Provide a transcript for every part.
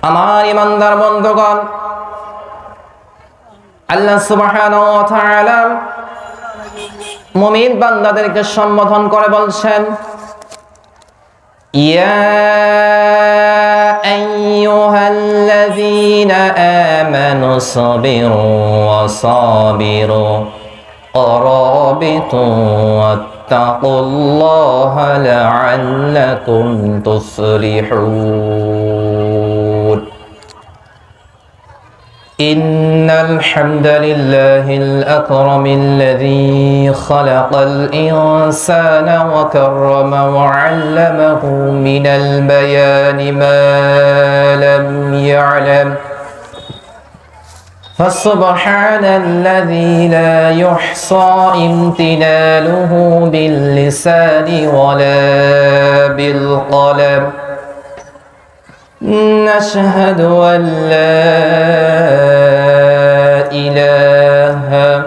আমার ইমানদার বন্ধুগণ আল্লাহ সুবহানাহু ওয়া তাআলা মুমিন বান্দাদেরকে সম্বোধন করে বলছেন ইয়া আইয়ুহাল্লাযীনা আমানু সাবিরু ওয়া সাবিরু ورابطوا واتقوا الله لعلكم تفلحون إن الحمد لله الأكرم الذي خلق الإنسان وكرم وعلمه من البيان ما لم يعلم فسبحان الذي لا يحصى امتناله باللسان ولا بالقلم نشهد أن لا إله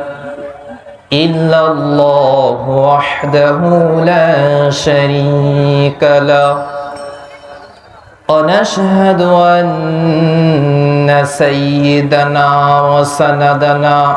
إلا الله وحده لا شريك له. ونشهد أن سيدنا وسندنا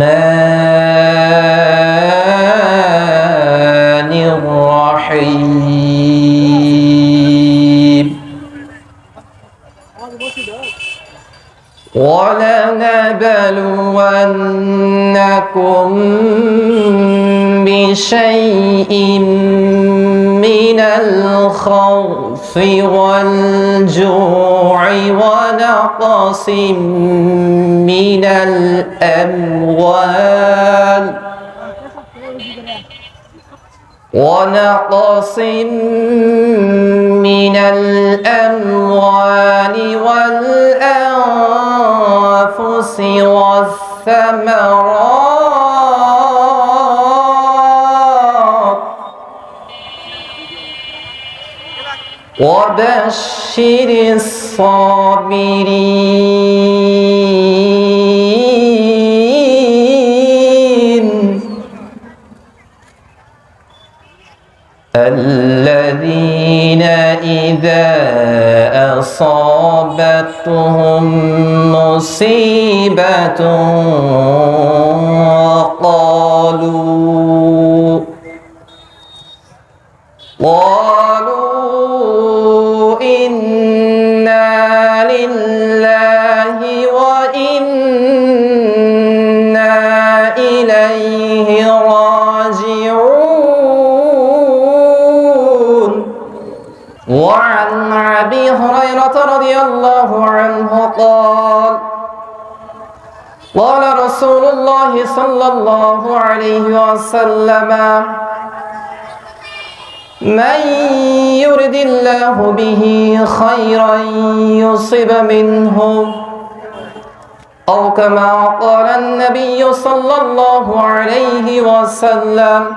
الرحمن الرحيم. ولنبلونكم بشيء من الخوف. والجوع ونقص من الأموال ونقص من الأموال والأنفس والثمرات وبشر الصابرين الذين إذا أصابتهم وعن أبي هريرة رضي الله عنه قال قال رسول الله صلى الله عليه وسلم من يرد الله به خيرا يصب منه أو كما قال النبي صلى الله عليه وسلم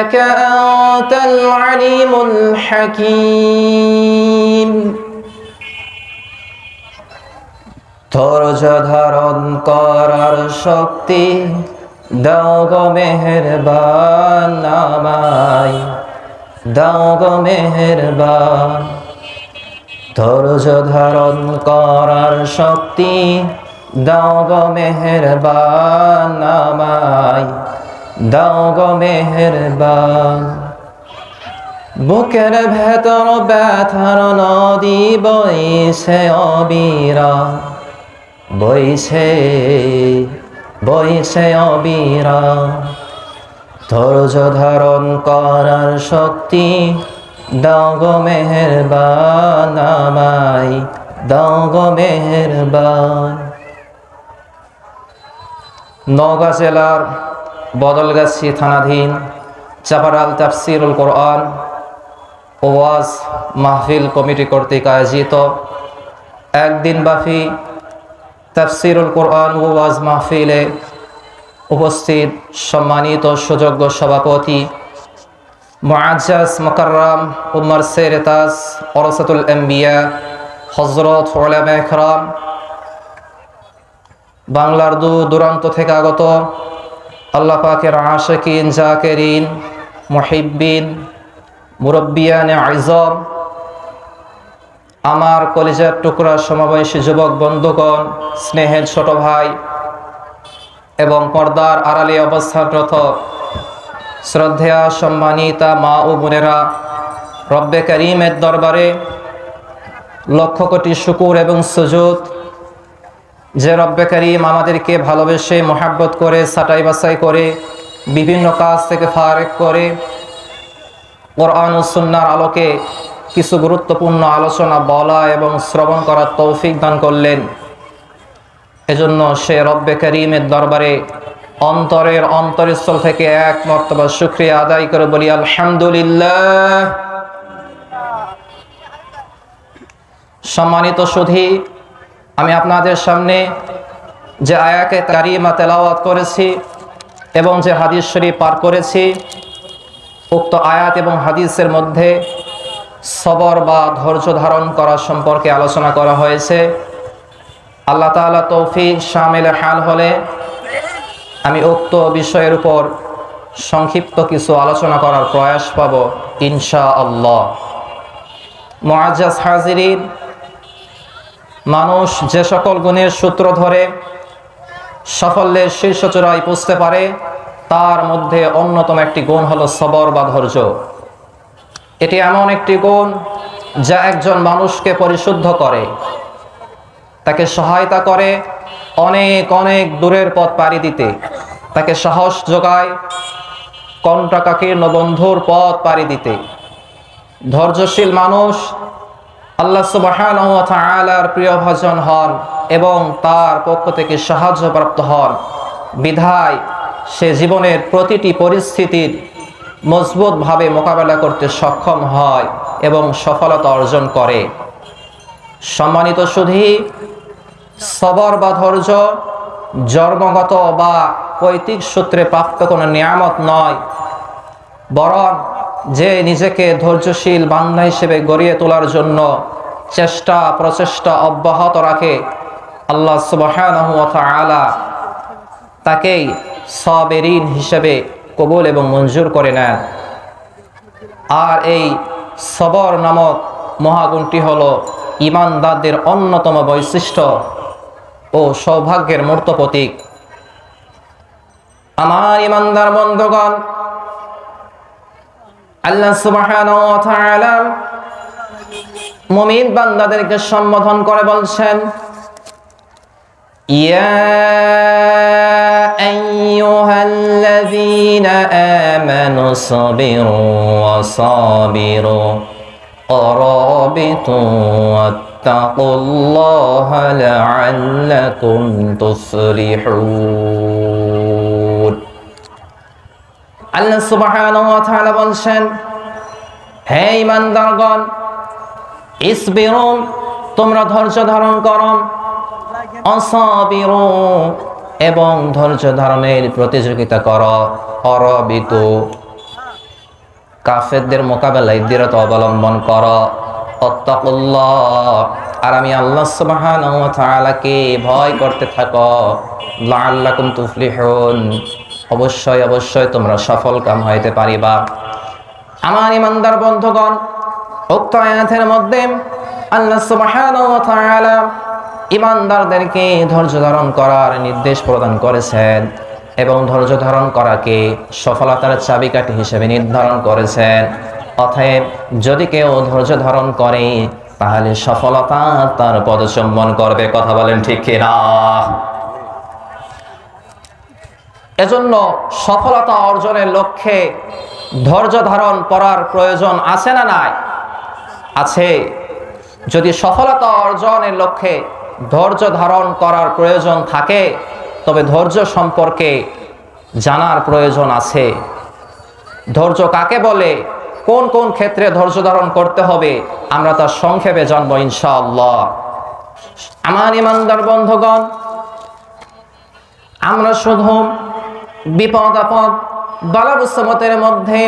إنك أنت العليم الحكيم ধৈর্য ধারণ করার শক্তি দাও গো মেহেরবান আমায় দাও গো মেহেরবান ধৈর্য ধারণ করার শক্তি দাও গো মেহেরবান আমায় দাও গো মেহেরবান। বুকের ভেতর ব্যথার নদী বইছে অবিরা। বইছে বইছে অবিরা। ধৈর্য ধারণ করার শক্তি দাও গো মেহেরবান আমায়, দাও গো জেলার বদলগাছি থানাধীন চাপারাল তাফসিরুল কোরআন ওয়াজ মাহফিল কমিটি কর্তৃক আয়োজিত একদিন ব্যাপী তাফসিরুল কোরআন ওয়াজ মাহফিলে উপস্থিত সম্মানিত সুযোগ্য সভাপতি মুআজ্জাজ মোকাররম উমর সেরেতাজ অরসাতুল এম্বিয়া হজরত ওলামা একরাম বাংলার দূর দূরান্ত থেকে আগত আল্লাহ পাকের আশেকিন জাকেরিন, মহিব্বিন, মুরব্বিয়ানে আইজম, আমার কলেজের টুকরা সমাবেশী যুবক বন্ধুগণ, স্নেহের ছোট ভাই এবং পর্দার আড়ালে অবস্থানরত শ্রদ্ধেয়া সম্মানিতা মা ও বোনেরা, রব্বে করিমের দরবারে লক্ষ কোটি শুকুর এবং সুযোগ যে রব্বে করিম আমাদেরকে ভালোবেসে মোহাব্বত করে সাটাই বাছাই করে, বিভিন্ন কাজ থেকে ফারেক করে, কোরআন সুন্নার আলোকে কিছু গুরুত্বপূর্ণ আলোচনা, বলা এবং শ্রবণ করার তৌফিক দান করলেন। এজন্য সে রব্বে করিমের দরবারে অন্তরের অন্তরস্থল থেকে এক মর্তবা শুক্রিয়া আদায় করে বলি, আলহামদুলিল্লাহ। সম্মানিত সুধী আমি আপনাদের সামনে যে আয়াকে কারিমা তেলাওয়াত করেছি এবং যে হাদিস শরীফ পার করেছি, উক্ত আয়াত এবং হাদিসের মধ্যে সবর বা ধৈর্য ধারণ করা সম্পর্কে আলোচনা করা হয়েছে। আল্লাহ তাআলা তৌফিক শামিল হাল হলে আমি উক্ত বিষয়ের উপর সংক্ষিপ্ত কিছু আলোচনা করার প্রয়াস পাব ইনশা আল্লাহ মুআজ্জাজ হাজিরিন মানুষ যে সকল গুণের সূত্র ধরে সাফল্যের শীর্ষ চূড়ায় পুষতে পারে, তার মধ্যে অন্যতম একটি গুণ হলো সবর বা ধৈর্য। এটি এমন একটি গুণ যা একজন মানুষকে পরিশুদ্ধ করে। তাকে সহায়তা করে অনেক অনেক দূরের পথ পাড়ি দিতে। তাকে সাহস যোগায় কণ্টাকাকীর্ণ বন্ধুর পথ পাড়ি দিতে। ধৈর্যশীল মানুষ আল্লাহ ওয়া প্রিয় ভজন হন এবং তার পক্ষ থেকে সাহায্যপ্রাপ্ত হন। বিধায় সে জীবনের প্রতিটি পরিস্থিতির মজবুতভাবে মোকাবেলা করতে সক্ষম হয় এবং সফলতা অর্জন করে। সম্মানিত সুধী, সবর বা ধৈর্য জন্মগত বা পৈতৃক সূত্রে প্রাপ্ত কোনো নিয়ামত নয়, বরং যে নিজেকে ধৈর্যশীল বান্ধা হিসেবে গড়িয়ে তোলার জন্য চেষ্টা, প্রচেষ্টা অব্যাহত রাখে। আল্লাহ সুবহানাহু ওয়া তাআলা তাকেই সাবেরিন হিসেবে কবুল এবং মঞ্জুর করে নেন। আর এই সবর নামক মহাগুণটি হল ইমানদারদের অন্যতম বৈশিষ্ট্য ও সৌভাগ্যের মূর্ত প্রতীক। আমার ইমানদার বন্ধুগণ আল্লাহ সুবহানাহু ওয়া তাআলা মুমিন বান্দাদেরকে সম্বোধন করে বলছেন ইয়া أيها الذين آمنوا اصبروا وصابروا ورابطوا واتقوا الله لعلكم تفلحون আল্লাহ সুবহানাহু ওয়া তাআলা বলছেন, হে ইমানদারগণ ইসবিরু তোমরা ধৈর্য ধারণ করো। অসাবিরু, এবং ধৈর্য ধারণের প্রতিযোগিতা করো। অরবিত, কাফেরদের মোকাবেলায় দৃঢ়তা অবলম্বন করো। অত্তাকুল্লাহ, আর আমি আল্লাহ সুবহানাহু ওয়া তাআলাকে ভয় করতে থাকো। লাআল্লাকুম তুফলিহুন। অবশ্যই অবশ্যই তোমরা সফল কাম হইতে পারিবা। আমার ইমানদার বন্ধুগণ, উক্ত আয়াতের মধ্যে আল্লাহ সুবহানাহু ওয়া তাআলা ইমানদারদেরকে ধৈর্য ধারণ করার নির্দেশ প্রদান করেছেন এবং ধৈর্য ধারণ করাকে সফলতার চাবিকাঠি হিসেবে নির্ধারণ করেছেন। অতএব যদি কেউ ধৈর্য ধারণ করে, তাহলে সফলতা তার পদচম্বন করবে, কথা বলেন ঠিক কিনা? এজন্য সফলতা অর্জনের লক্ষ্যে ধৈর্য ধারণ করার প্রয়োজন আছে না নাই? আছে। যদি সফলতা অর্জনের লক্ষ্যে ধৈর্য ধারণ করার প্রয়োজন থাকে, তবে ধৈর্য সম্পর্কে জানার প্রয়োজন আছে। ধৈর্য কাকে বলে? কোন কোন ক্ষেত্রে ধৈর্য ধারণ করতে হবে? আমরা তার সংক্ষেপে জানব ইনশাআল্লাহ। আমার ইমানদার বন্ধুগণ, আমরা শুধু বিপদ আপদ বালাবুসমতের মধ্যে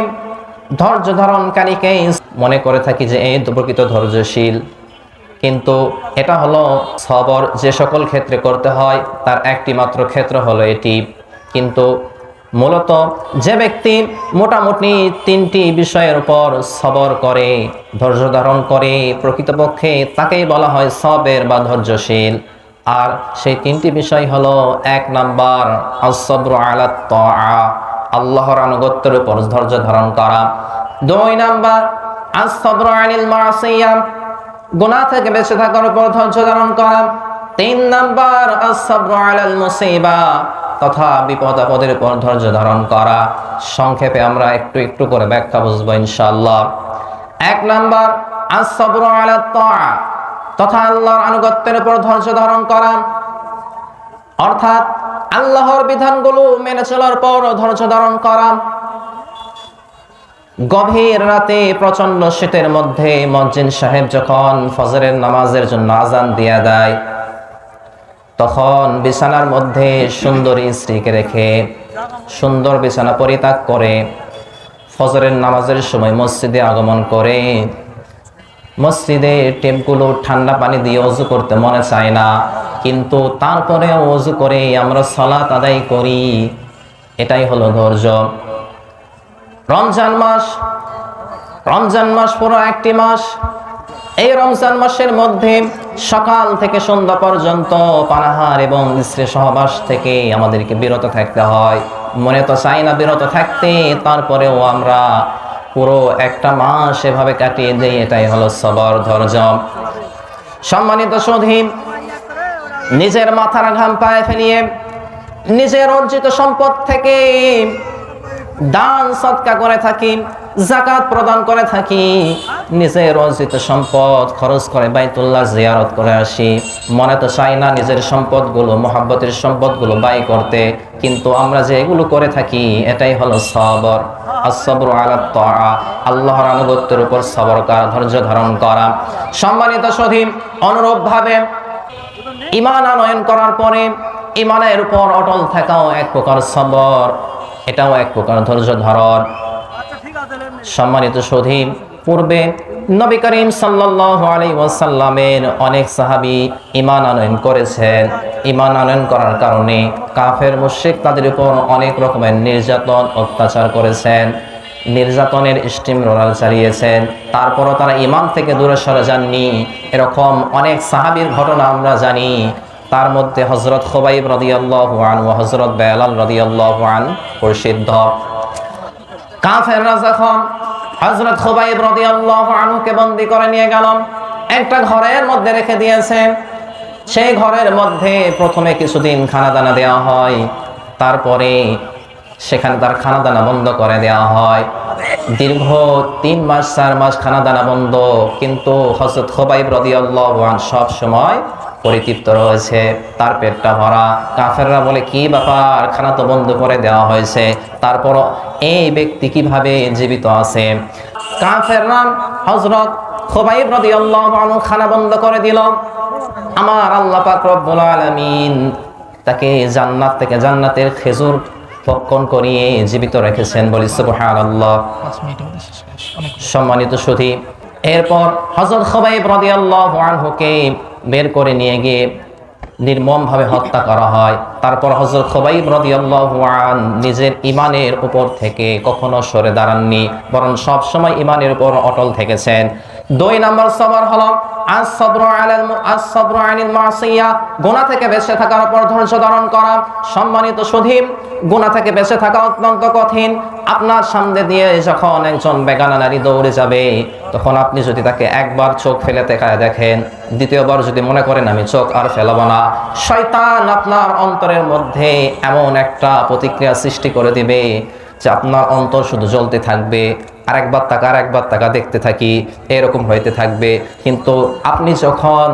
ধৈর্য ধারণকারীকে মনে করে থাকি যে, এই প্রকৃত ধৈর্যশীল। কিন্তু এটা হলো সবর, যে সকল ক্ষেত্রে করতে হয়, তার একটি মাত্র ক্ষেত্র হলো এটি। কিন্তু মূলত যে ব্যক্তি মোটামুটি তিনটি বিষয়ের উপর সবর করে, ধৈর্য ধারণ করে, প্রকৃতপক্ষে তাকেই বলা হয় সবের বা ধৈর্যশীল। আর সেই তিনটি বিষয় হলো এক নাম্বার আসব্র আলাত আল্লাহর আনুগত্যের উপর ধৈর্য ধারণ করা। দুই নাম্বার আসব্র আনিল মাসিয়াম গুনাহ থেকে বেঁচে থাকার উপর ধৈর্য ধারণ করা। তিন নাম্বার আসব্র আলাল মুসিবা, তথা বিপদ আপদের উপর ধৈর্য ধারণ করা। সংক্ষেপে আমরা একটু একটু করে ব্যাখ্যা বুঝব ইনশাআল্লাহ। এক নাম্বার আসব্র আলাত তথা আল্লাহর আনুগত্যের উপর ধৈর্য ধারণ করা। অর্থাৎ আল্লাহর বিধানগুলো মেনে চলার পর ধৈর্য ধারণ করা। গভীর রাতে প্রচণ্ড শীতের মধ্যে মসজিদ সাহেব যখন ফজরের নামাজের জন্য আজান দিয়া দেয়, তখন বিছানার মধ্যে সুন্দরী স্ত্রীকে রেখে সুন্দর বিছানা পরিত্যাগ করে ফজরের নামাজের সময় মসজিদে আগমন করে মসজিদে টেপগুলো ঠান্ডা পানি দিয়ে অজু করতে মনে চায় না। কিন্তু তারপরে অজু করে আমরা সলাত আদায় করি। এটাই হলো ধৈর্য। রমজান মাস রমজান মাস পুরো একটি মাস। এই রমজান মাসের মধ্যে সকাল থেকে সন্ধ্যা পর্যন্ত পানাহার এবং স্ত্রী সহবাস থেকে আমাদেরকে বিরত থাকতে হয়। মনে তো চাই না বিরত থাকতে, তারপরেও আমরা পুরো একটা মাস এভাবে কাটিয়ে দেয়, এটাই হলো সবর, ধৈর্য। সম্মানিত সধীম নিজের মাথার ঘাম পায়ে ফেলিয়ে নিজের অর্জিত সম্পদ থেকে দান সৎকা করে থাকি। জাকাত প্রদান করে থাকি। নিজের অর্জিত সম্পদ খরচ করে বাইতুল্লাহ জিয়ারত করে আসি। মনে তো চাই না নিজের সম্পদগুলো, মোহাব্বতের সম্পদগুলো ব্যয় করতে। কিন্তু আমরা যে এগুলো করে থাকি, এটাই হলো সবর। আসবর আলাত আল্লাহর আনুগত্যের উপর সবর করা, ধৈর্য ধারণ করা। সম্মানিত সধীম অনুরূপভাবে ইমান আনয়ন করার পরে ইমানের উপর অটল থাকাও এক প্রকার সবর, এটাও এক প্রকার ধৈর্য ধারণ। সম্মানিত সধীম পূর্বে নবী করিম ওয়াসাল্লামের অনেক সাহাবী ঈমান আনয়ন করেছেন। ঈমান আনয়ন করার কারণে কাফের, মুশরিক তাদের উপর অনেক রকমের নির্যাতন অত্যাচার করেছেন। নির্যাতনের স্টিম রোলার চালিয়েছেন। তারপরও তারা ইমান থেকে দূরে সরে যাননি। এরকম অনেক সাহাবীর ঘটনা আমরা জানি। তার মধ্যে হজরত খোবাইব রদিয়াল্লাহু আন ও হজরত বেলাল রদিয়াল্লাহু আন প্রসিদ্ধ কাফেররা যখন হজরত খোবাইব রদিয়াল্লাহু আনহুকে বন্দি করে নিয়ে গেল। একটা ঘরের মধ্যে রেখে দিয়েছেন। সেই ঘরের মধ্যে প্রথমে কিছুদিন খানা দানা দেওয়া হয়। তারপরে সেখানে তার খানা দানা বন্ধ করে দেওয়া হয়। দীর্ঘ তিন মাস, চার মাস খানা দানা বন্ধ। কিন্তু হজরত খোবাইব রদিয়াল্লাহ সব সময় পরিতৃপ্ত রয়েছে তার পেটটা ভরা। কাফেররা বলে কি ব্যাপার? খানা তো বন্ধ করে দেওয়া হয়েছে। তারপর এই ব্যক্তি কীভাবে জীবিত আছে? কাফেররা হজরত খোবাইব রদিয়াল্লাহ খানা বন্ধ করে দিল। আমার আল্লাহ পাক রব্বুল আলামিন তাকে জান্নাত থেকে জান্নাতের খেজুর ভক্ষণ করিয়ে জীবিত রেখেছেন বলি সুবহানাল্লাহ। সম্মানিত সুধী এরপর হজরত খবাইব রাদিয়াল্লাহু আনহুকে বের করে নিয়ে গিয়ে নির্মমভাবে হত্যা করা হয়। তারপর হজরত খোবাই রাদিয়াল্লাহু আন নিজের ইমানের উপর থেকে কখনো সরে দাঁড়াননি, বরং সবসময় ইমানের উপর অটল থেকেছেন। দুই নম্বর সবর হলো আস-সাবরু আলাল মু- আস-সাবরু আনিল মাসিয়া। গুনাহ থেকে বেঁচে থাকার উপর ধৈর্য ধারণ করা। সম্মানিত সুধী গুনাহ থেকে বেঁচে থাকা অত্যন্ত কঠিন। আপনার সামনে দিয়ে যখন একজন বেগানা নারী দৌড়ে যাবে, তখন আপনি যদি তাকে একবার চোখ ফেলে দেখায় দেখেন, দ্বিতীয়বার যদি মনে করেন, আমি চোখ আর ফেলাবো না। শয়তান আপনার অন্তরের মধ্যে এমন একটা প্রতিক্রিয়া সৃষ্টি করে দিবে যে আপনার অন্তর শুধু জ্বলতে থাকবে। আরেকবার তাকা আরেকবার তাকা, দেখতে থাকি, এরকম হইতে থাকবে। কিন্তু আপনি যখন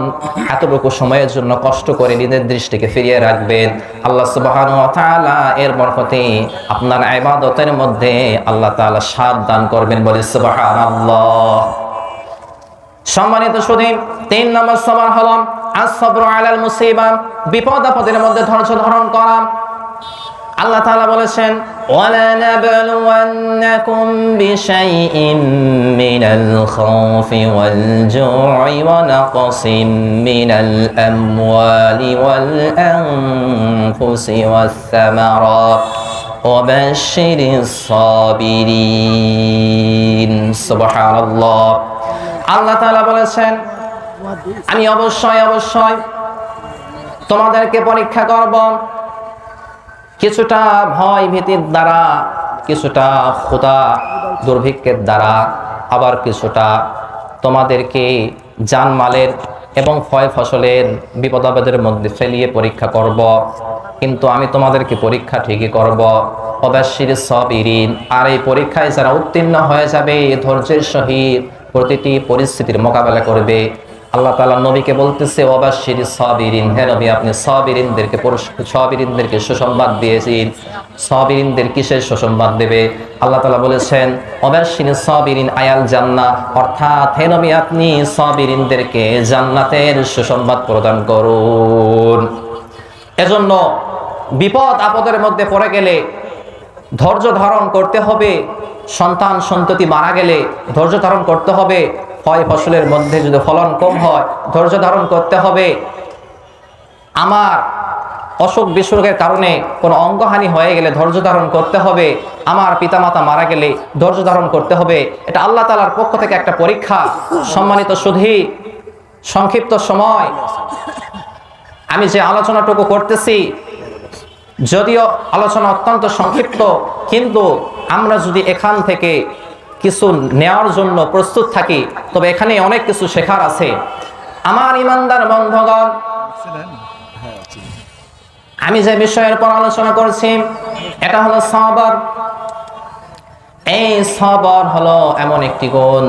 এতটুকু সময়ের জন্য কষ্ট করে নিজের দৃষ্টিকে ফিরিয়ে রাখবেন, আল্লাহ সুবহান এর বরকতে আপনার ইবাদতের মধ্যে আল্লাহ তাআলা সাথ দান করবেন বলে সুবহানাল্লাহ। সম্মানিত সুধীর তিন নম্বর সবার হলাম আসবর আলাল মুসিবা, বিপদ আপদের মধ্যে ধৈর্য ধারণ করা। আল্লাহ তাআলা বলেছেন ওয়ালানাবলুওয়ান্নাকুম বিশাইইন মিনাল খাউফি ওয়াল জুই ওয়া নাকসিম মিনাল আমওয়ালি ওয়াল আনফুসি ওয়াস সামারাত ওয়াবাশশিরিস সাবিরিন। সুবহানাল্লাহ। আল্লাহ তাআলা বলেছেন, আমি অবশ্যই অবশ্যই তোমাদেরকে পরীক্ষা করব কিছুটা ভয় ভীতির দ্বারা, কিছুটা ক্ষুধা দুর্ভিক্ষের দ্বারা, আবার কিছুটা তোমাদেরকে জানমালের এবং ফয় ফসলের বিপদাপদের মধ্যে ফেলিয়ে পরীক্ষা করব। কিন্তু আমি তোমাদেরকে পরীক্ষা ঠিকই করব। অবশ্যির সব ইরিন আর এই পরীক্ষায় যারা উত্তীর্ণ হয়ে যাবে, ধৈর্যের সহিত প্রতিটি পরিস্থিতির মোকাবেলা করবে। আল্লাহ তাআলা নবীকে বলতেছে অবাশির সাবিরিন। হে নবী, আপনি সাবিরিনদেরকে সাবিরিনদেরকে সুসংবাদ দিয়েছেন। সাবিরিনদের কিসের সুসংবাদ দেবে? আল্লাহ তাআলা বলেছেন অবাশির সাবিরিন আয়াল জান্না অর্থাৎ, হে নবী, আপনি সাবিরিনদেরকে জান্নাতের সুসংবাদ প্রদান করুন। এজন্য বিপদ আপদের মধ্যে পড়ে গেলে ধৈর্য ধারণ করতে হবে। সন্তান সন্ততি মারা গেলে ধৈর্য ধারণ করতে হবে। ফয় ফসলের মধ্যে যদি ফলন কম হয়, ধৈর্য ধারণ করতে হবে। আমার অসুখ বিসুখের কারণে কোনো অঙ্গহানি হয়ে গেলে ধৈর্য ধারণ করতে হবে। আমার পিতামাতা মারা গেলে ধৈর্য ধারণ করতে হবে। এটা আল্লাহ তালার পক্ষ থেকে একটা পরীক্ষা। সম্মানিত সুধী, সংক্ষিপ্ত সময়। আমি যে আলোচনাটুকু করতেছি, যদিও আলোচনা অত্যন্ত সংক্ষিপ্ত, কিন্তু আমরা যদি এখান থেকে কিছু নেওয়ার জন্য প্রস্তুত থাকি, তবে এখানে অনেক কিছু শেখার আছে। আমার ইমানদার বন্ধগণ, আমি যে বিষয়ের পর আলোচনা করছি, এটা হলো সবর। এই সবর হলো এমন একটি গুণ,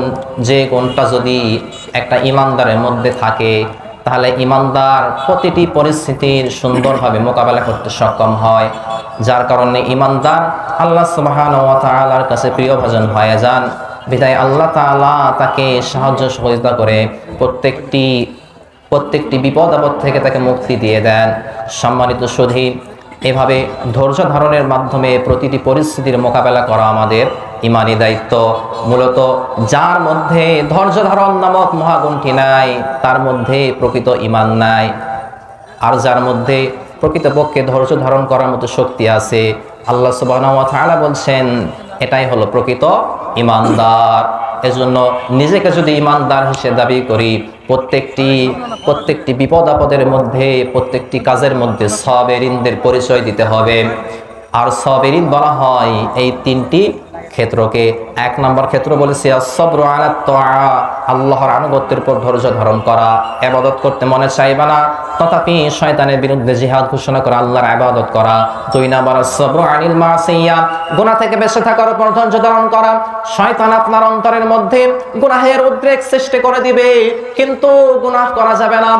যে গুণটা যদি একটা ইমানদারের মধ্যে থাকে তাহলে ইমানদার প্রতিটি পরিস্থিতির সুন্দরভাবে মোকাবেলা করতে সক্ষম হয়। যার কারণে ইমানদার আল্লাহ সুবহান ওয়া তাআলার কাছে প্রিয় ভজন হয়ে যান। বিদায় আল্লাহ তাআলা তাকে সাহায্য সহযোগিতা করে প্রত্যেকটি প্রত্যেকটি বিপদ আপদ থেকে তাকে মুক্তি দিয়ে দেন। সম্মানিত সুধী, এভাবে ধৈর্য ধারণের মাধ্যমে প্রতিটি পরিস্থিতির মোকাবেলা করা আমাদের ইমানি দায়িত্ব। মূলত যার মধ্যে ধৈর্য ধারণ নামক মহাগুণটি নাই, তার মধ্যে প্রকৃত ইমান নাই। আর যার মধ্যে প্রকৃতপক্ষে ধৈর্য ধারণ করার মতো শক্তি আছে, আল্লাহ তাআলা বলছেন, এটাই হলো প্রকৃত ইমানদার। এজন্য নিজেকে যদি ইমানদার হিসেবে দাবি করি, প্রত্যেকটি প্রত্যেকটি বিপদ আপদের মধ্যে, প্রত্যেকটি কাজের মধ্যে সবেরিনদের পরিচয় দিতে হবে। আর সবেরিন বলা হয় এই তিনটি ক্ষেত্রকে এক নম্বর ক্ষেত্র বলেছি আল্লাহর আনুগত্যের উপর ধৈর্য ধারণ করা। এবাদত করতে মনে চাইবে না তথাপি শয়তানের বিরুদ্ধে জিহাদ ঘোষণা করা, আল্লাহর আবাদত করা। দুই নাম্বার, সবর আনিল মাসিয়া। গুনাহ থেকে বেঁচে থাকার উপর ধৈর্য ধারণ করা। শয়তান আপনার অন্তরের মধ্যে গুনাহের উদ্রেক সৃষ্টি করে দিবে, কিন্তু গুনাহ করা যাবে না।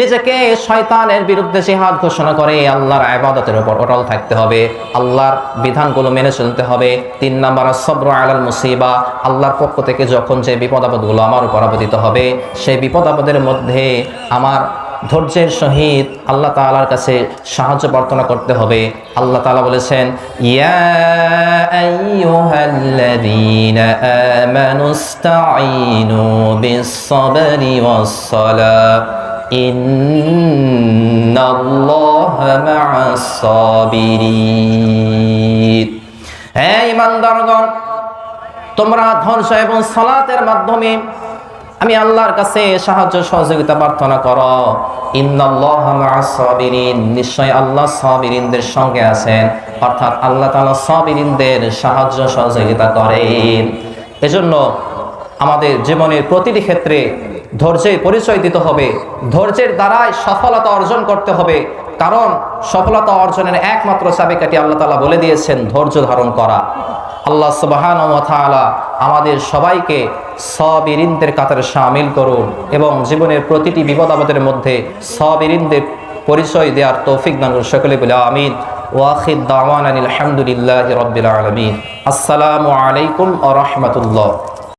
নিজেকে শয়তানের বিরুদ্ধে জিহাদ ঘোষণা করে, আল্লাহর আবাদতের উপর অটল থাকতে হবে। আল্লাহর বিধানগুলো মেনে চলতে হবে। তিন নাম্বার, সব্র আলাল মুসিবা। আল্লাহর পক্ষ থেকে যখন যে বিপদ আপদগুলো আমার উপর আপতিত হবে, সেই বিপদ আপদের মধ্যে আমার ধৈর্যের সহিত আল্লাহ তাআলার কাছে সাহায্য প্রার্থনা করতে হবে। আল্লাহ তালা বলেছেন তোমরা ধৈর্য এবং সালাতের মাধ্যমে আমি আল্লাহর কাছে সাহায্য সহযোগিতা প্রার্থনা করো। নিশ্চয় আল্লাহ সাবিরিনদের সঙ্গে আছেন। অর্থাৎ আল্লাহ তাআলা সাবিরিনদের সাহায্য সহযোগিতা করেন। এজন্য আমাদের জীবনের প্রতিটি ক্ষেত্রে ধৈর্যের পরিচয় দিতে হবে। ধৈর্যের দ্বারাই সফলতা অর্জন করতে হবে। কারণ সফলতা অর্জনের একমাত্র চাবিকাঠি আল্লাহ তাআলা বলে দিয়েছেন, ধৈর্য ধারণ করা। আল্লাহ সুবাহান আমাদের সবাইকে সবিরিন্দের কাতারে সামিল করুন এবং জীবনের প্রতিটি বিপদ আপদের মধ্যে সবিরিন্দের পরিচয় দেওয়ার তৌফিক দান করুন। সকলে বলে আমিন। ওয়াহিদ দাওয়ান আলহামদুলিল্লাহ রবিল আলমিন। আসসালামু আলাইকুম আ রহমতুল্লাহ।